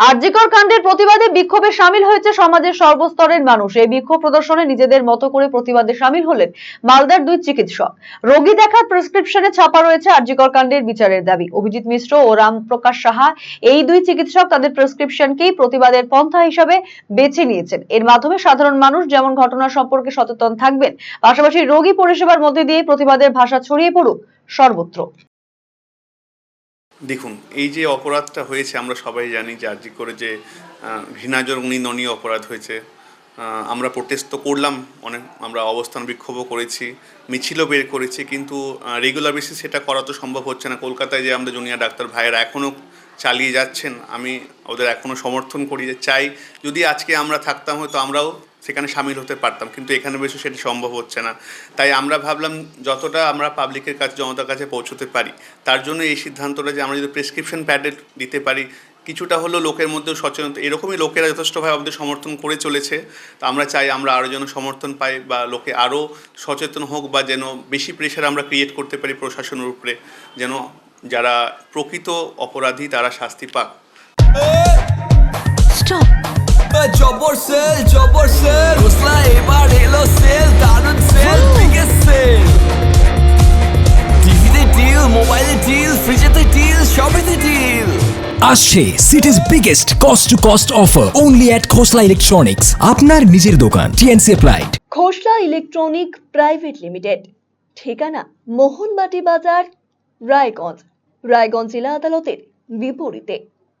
আরজিকর কাণ্ডের প্রতিবাদে বিক্ষোভে সামিল হয়েছে সমাজের সর্বস্তরের মানুষ। এই বিক্ষোভ প্রদর্শনে নিজেদের মতো করে প্রতিবাদে সামিল হলেন মালদার দুই চিকিৎসক। রোগী দেখার প্রেসক্রিপশনে ছাপা রয়েছে আরজিকর কাণ্ডের বিচারের দাবি। অভিজিৎ মিশ্র ও রামপ্রকাশ সাহা এই দুই চিকিৎসক তাদের প্রেসক্রিপশনকেই প্রতিবাদের পন্থা হিসাবে বেছে নিয়েছেন। এর মাধ্যমে সাধারণ মানুষ যেমন ঘটনা সম্পর্কে সচেতন থাকবেন, পাশাপাশি রোগী পরিষেবার মধ্যে দিয়ে প্রতিবাদের ভাষা ছড়িয়ে পড়ুক সর্বত্র। দেখুন, এই যে অপরাধটা হয়েছে, আমরা সবাই জানি যে আর্জি করে যে ঘৃণাজনক নিন্দনীয় অপরাধ হয়েছে। আমরা প্রোটেস্ট তো করলাম, অনেক, আমরা অবস্থান বিক্ষোভও করেছি, মিছিলও বের করেছি, কিন্তু রেগুলার বেসিস সেটা করা তো সম্ভব হচ্ছে না। কলকাতায় যে আমাদের জুনিয়র ডাক্তার ভাইয়েরা এখনও চালিয়ে যাচ্ছেন, আমি ওদের এখনও সমর্থন করি যে, চাই, যদি আজকে আমরা থাকতাম হয়তো আমরাও সেখানে সামিল হতে পারতাম, কিন্তু এখানে বেশি সেটা সম্ভব হচ্ছে না। তাই আমরা ভাবলাম, যতটা আমরা পাবলিকের কাছে, জনতার কাছে পৌঁছতে পারি, তার জন্য এই সিদ্ধান্তটা যে আমরা যদি প্রেসক্রিপশন প্যাডেড দিতে পারি, কিছুটা হলেও লোকের মধ্যেও সচেতনতা এরকমই লোকেরা যথেষ্টভাবে আমাদের সমর্থন করে চলেছে। তো আমরা চাই আমরা আরও যেন সমর্থন পাই বা লোকে আরও সচেতন হোক বা যেন বেশি প্রেশার আমরা ক্রিয়েট করতে পারি প্রশাসনের উপরে, যেন যারা প্রকৃত অপরাধী তারা শাস্তি পাক। জবর সেল জবর সেল। ঘোষলা এবার এলো সেল দারুণ সেল বিগেস্ট সেল। টিভিতে ডিল মোবাইলে ডিল ফ্রিজেতে ডিল সবেতে ডিল আসছে city's biggest cost to cost offer only at Khosla electronics আপনার নিজের দোকান TNC applied Khosla electronic private limited ঠিকানা মোহনবাটি বাজার রায়গঞ্জ। রায়গঞ্জ জেলা আদালতের বিপরীতে।